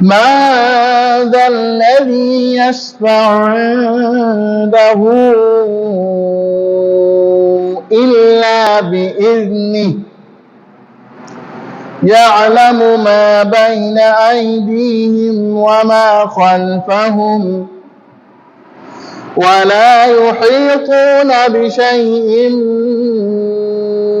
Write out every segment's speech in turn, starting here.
ما ذا الذي يشفع عنده إلا بإذنه يعلم ما بين أيديهم وما خلفهم ولا يحيطون بشيء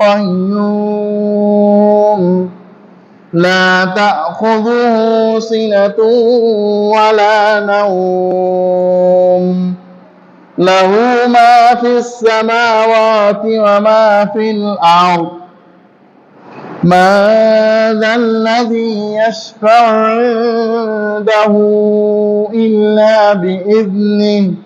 القيوم لا تأخذه سنة ولا نوم. له ما في السماوات وما في الأرض. ما ذا الذي يشفع عنده إلا بإذنه.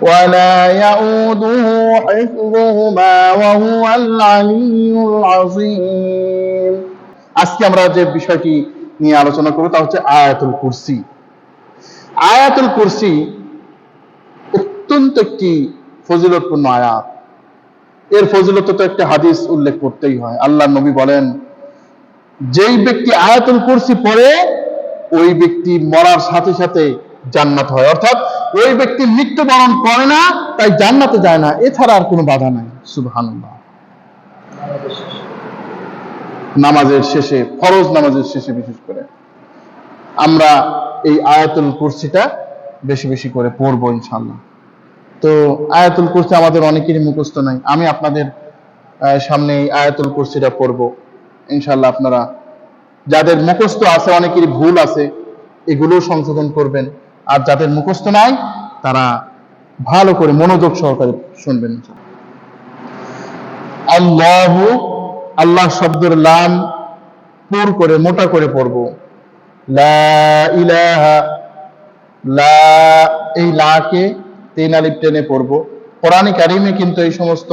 ولا يؤوده حفظهما وهو العلي العظيم আজকে আমরা যে বিষয়টি নিয়ে আলোচনা করব তা হচ্ছে আয়াতুল কুরসি আয়াতুল কুরসি অত্যন্ত একটি ফজিলতপূর্ণ আয়াত এর ফজিলত তো একটা হাদিস উল্লেখ করতেই হয় আল্লাহ নবী বলেন যেই ব্যক্তি আয়াতুল কুরসি পড়ে ওই ব্যক্তি মরার সাথে সাথে জান্নাত হয় অর্থাৎ ওই ব্যক্তি মৃত্যুবরণ করে না, তাই জান্নাতে যায় না। এছাড়া আর কোনো বাধা নাই। সুবহানাল্লাহ। নামাজের শেষে, ফরজ নামাজের শেষে বিশেষ করে। আমরা এই আয়াতুল কুরসিটা বেশি বেশি করে পড়ব ইনশাল্লাহ তো আয়াতুল কুরসি আমাদের অনেকেরই মুখস্থ নাই। আমি আপনাদের সামনে এই আয়াতুল কুরসিটা পড়ব। ইনশাল্লাহ আপনারা, যাদের মুখস্থ আছে, অনেকেরই ভুল আছে এগুলো সংশোধন করবেন। আর যাদের মুখস্থ নাই, তারা ভালো করে মনোযোগ সহকারে শুনবেন। আল্লাহ আল্লাহ শব্দের লাম পুর করে, মোটা করে পড়ব। লা এই লাকে তিন আলিফ টেনে পড়ব। কোরআনে কারিমে কিন্তু এই সমস্ত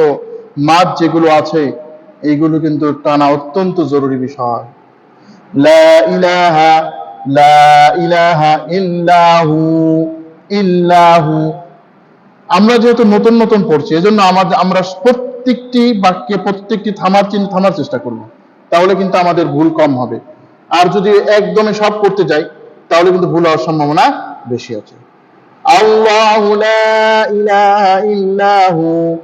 মাদ যেগুলো আছে, এইগুলো কিন্তু টানা অত্যন্ত জরুরি বিষয়। লা ইলাহা লা ইলাহা ইল্লাহু ইল্লাহু। আমরা যেহেতু নতুন নতুন পড়ছি, এজন্য আমাদের, আমরা প্রত্যেকটি বাক্যে প্রত্যেকটি থামার চিহ্ন থামার চেষ্টা করব। তাহলে কিন্তু আমাদের ভুল কম হবে। আর যদি একদমে সব করতে যাই, তাহলে কিন্তু ভুল হওয়ার সম্ভাবনা বেশি আছে। আল্লাহু ইলাহা ইল্লাহু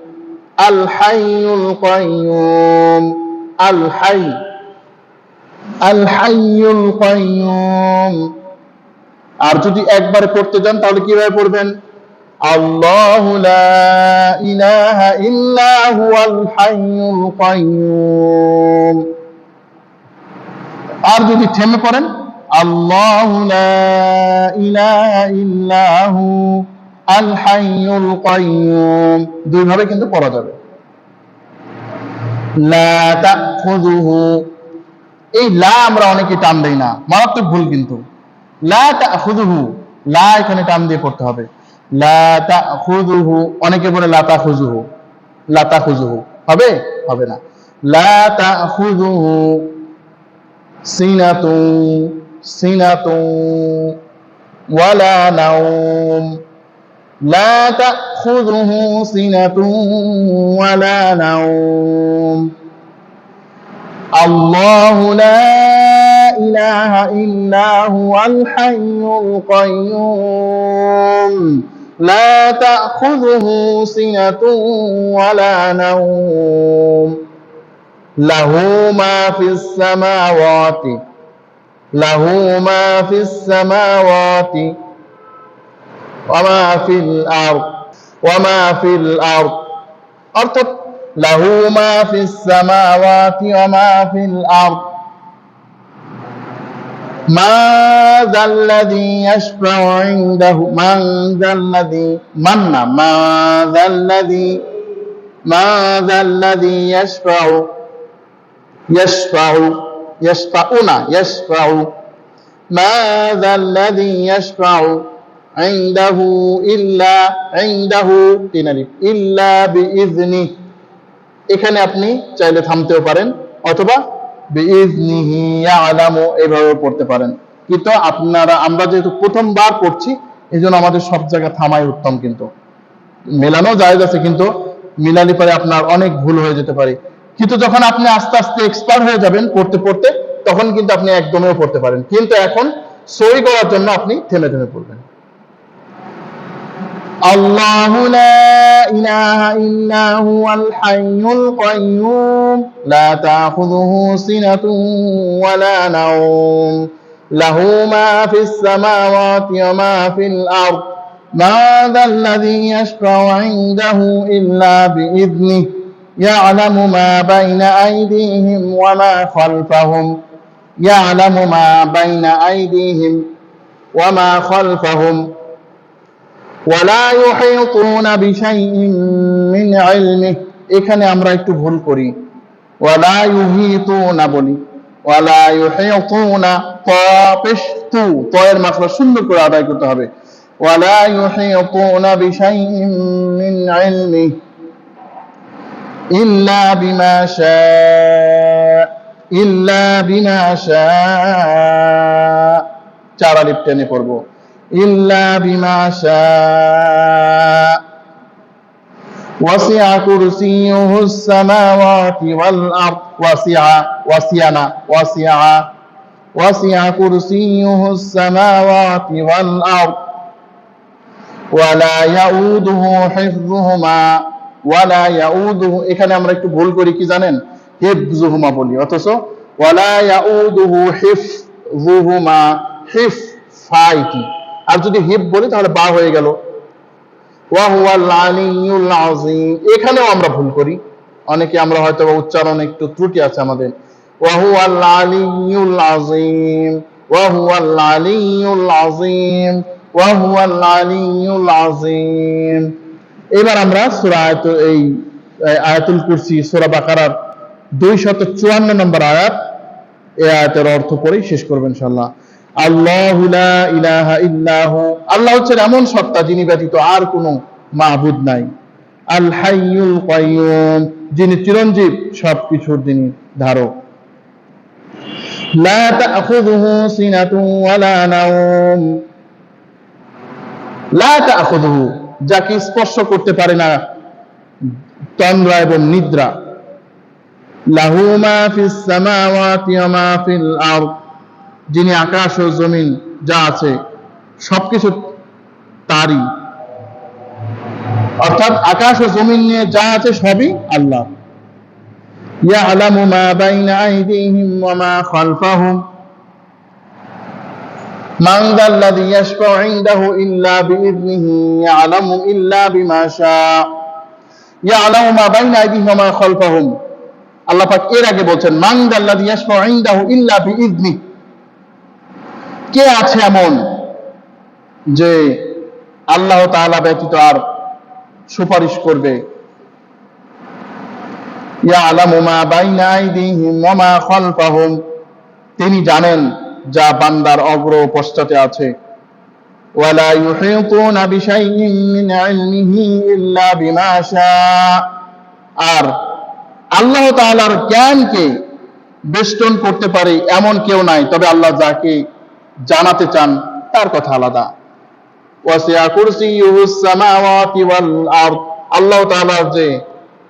আল হাইয়ুল কাইয়ুম আল আল হাইয়ুল কাইয়ুম। আর যদি একবার পড়তে যান, তাহলে কীভাবে পড়বেন? আল্লাহু লা ইলাহা ইল্লা হুয়াল হাইয়ুল কাইয়ুম। আর যদি থেমে পড়েন, আল্লাহু লা ইলাহা ইল্লা হু আল হাইয়ুল কাইয়ুম। দুইভাবে কিন্তু পড়া যাবে। লা তাখুযুহু এই লা আমরা অনেকে টান দেই না। মারাত্মক ভুল কিন্তু। লা তাখুযুহু, লা এখানে টান দিয়ে পড়তে হবে। লা তাখুযুহু, অনেকে বলে লা তাখুযুহু। লা তাখুযুহু, হবে? হবে না। লা তাখুযুহু, সিনাতু সিনাতু, ওয়ালা নাওম। লা তাখুযুহু, সিনাতু, ওয়ালা নাওম। الله لا إله إلا هو الحي القيوم لا تأخذه سنة ولا نوم له ما في السماوات له ما في السماوات وما في الأرض وما في الأرض অর্থাৎ له ما في السماوات وما في الأرض. ما ذا الذي يشفع عنده؟ من ذا الذي من؟ ما ذا الذي ما ذا الذي يشفع؟ يشفع يشفعون يشفع. ما ذا الذي يشفع عنده إلا عنده إلا بإذنه. এখানে আপনি চাইলে থামতেও পারেন, অথবা এইভাবে পড়তে পারেন। কিন্তু আপনারা, আমরা যেহেতু প্রথমবার পড়ছি এই জন্য আমাদের সব জায়গায় থামাই উত্তম কিন্তু। মেলানো জায়েজ আছে, কিন্তু মিলালি পরে আপনার অনেক ভুল হয়ে যেতে পারে। কিন্তু যখন আপনি আস্তে আস্তে এক্সপার্ট হয়ে যাবেন পড়তে পড়তে, তখন কিন্তু আপনি একদমও পড়তে পারেন। কিন্তু এখন সই করার জন্য আপনি থেমে থেমে পড়বেন। الله لا إله إلا هو الحي القيوم. لا تأخذه سنة ولا نوم. له ما في السماوات وما في الأرض. ما ذا الذي يشفع عنده إلا بإذنه. يعلم ما بين أيديهم وما خلفهم. يعلم ما بين أيديهم وما خلفهم. ولا يحيطون بشيء মিন علمه এখানে আমরা একটু ভুল করি। ولا يحيطون বলি। ওয়ালা ইউহাইতুনা তাপেশতু এর মাখরা সুন্দর করে আদায় করতে হবে। ولا يحيطون بشيء মিন علمه ইল্লা বিমা شاء ইল্লা بما شاء চার আলিফ টেনে পড়ব। إلا بما شاء وسع كرسيه السماوات والأرض وسع وسعنا وسع وسع كرسيه السماوات والأرض ولا يؤوده حفظهما ولا يؤوده এখানে আমরা একটু ভুল করি কি জানেন হিফজুহুমা বলি অথচ ওয়ালা ইয়াউদুহু হিফজুহুমা হিফ ফাইটি আর যদি হিপ বলি, তাহলে বা হয়ে গেল। এখানেও আমরা ভুল করি। অনেকে আমরা হয়তো উচ্চারণ একটু ত্রুটি আছে আমাদের। এবার আমরা সূরা আয়াত, এই আয়াতুল কুরসি, সূরা বাকারার 254 নম্বর আয়াত, এই আয়াতের অর্থ পড়েই শেষ করবেন ইনশাআল্লাহ। আল্লাহু ইল্লাহু। আল্লাহ হচ্ছেন এমন সত্তা যিনি ব্যতীত আর কোনো মাহবুদ নাই। আল যিনি চিরঞ্জীব, সবকিছুর যিনি ধারক। লা তাখুযুহু সিনাতুন ওয়ালা নাওম। লা তাখুযুহু, যাকে স্পর্শ করতে পারে না, তন্দ্রা এবং নিদ্রা। লাহু মা ফিস সামাওয়াতি ওয়া মা ফিল আরদ। যিনি আকাশ ও জমিন যা আছে, সবকিছু তারই। অর্থাৎ আকাশ ও জমিন নিয়ে যা আছে, সবই আল্লাহ। ইয়া আলামু মা বাইনা আইদিহিম ওয়া মা খালফাহুম। من ذا আল্লাহ পাক এর আগে বলছেন, মান দাল্লাযী ইয়াশফাউ ইনদাহু ইল্লা বিইذনিহি কে আছে এমন যে আল্লাহ তাআলা ব্যতীত আর সুপারিশ করবে? তিনি জানেন যা বান্দার অগ্র পশ্চাতে আছে। আর আল্লাহ তাআলার জ্ঞানকে বেষ্টন করতে পারে এমন কেউ নাই, তবে আল্লাহ যাকে জানাতে চান, তার কথা আলাদা। আল্লাহ যে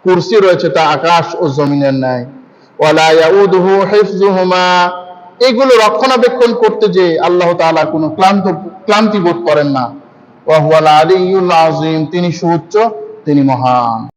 কুরসি রয়েছে তা আকাশ ও জমিনের এগুলো রক্ষণাবেক্ষণ করতে যে আল্লাহ তাআলা কোনো ক্লান্ত, ক্লান্তি বোধ করেন না। তিনি সুউচ্চ, তিনি মহান।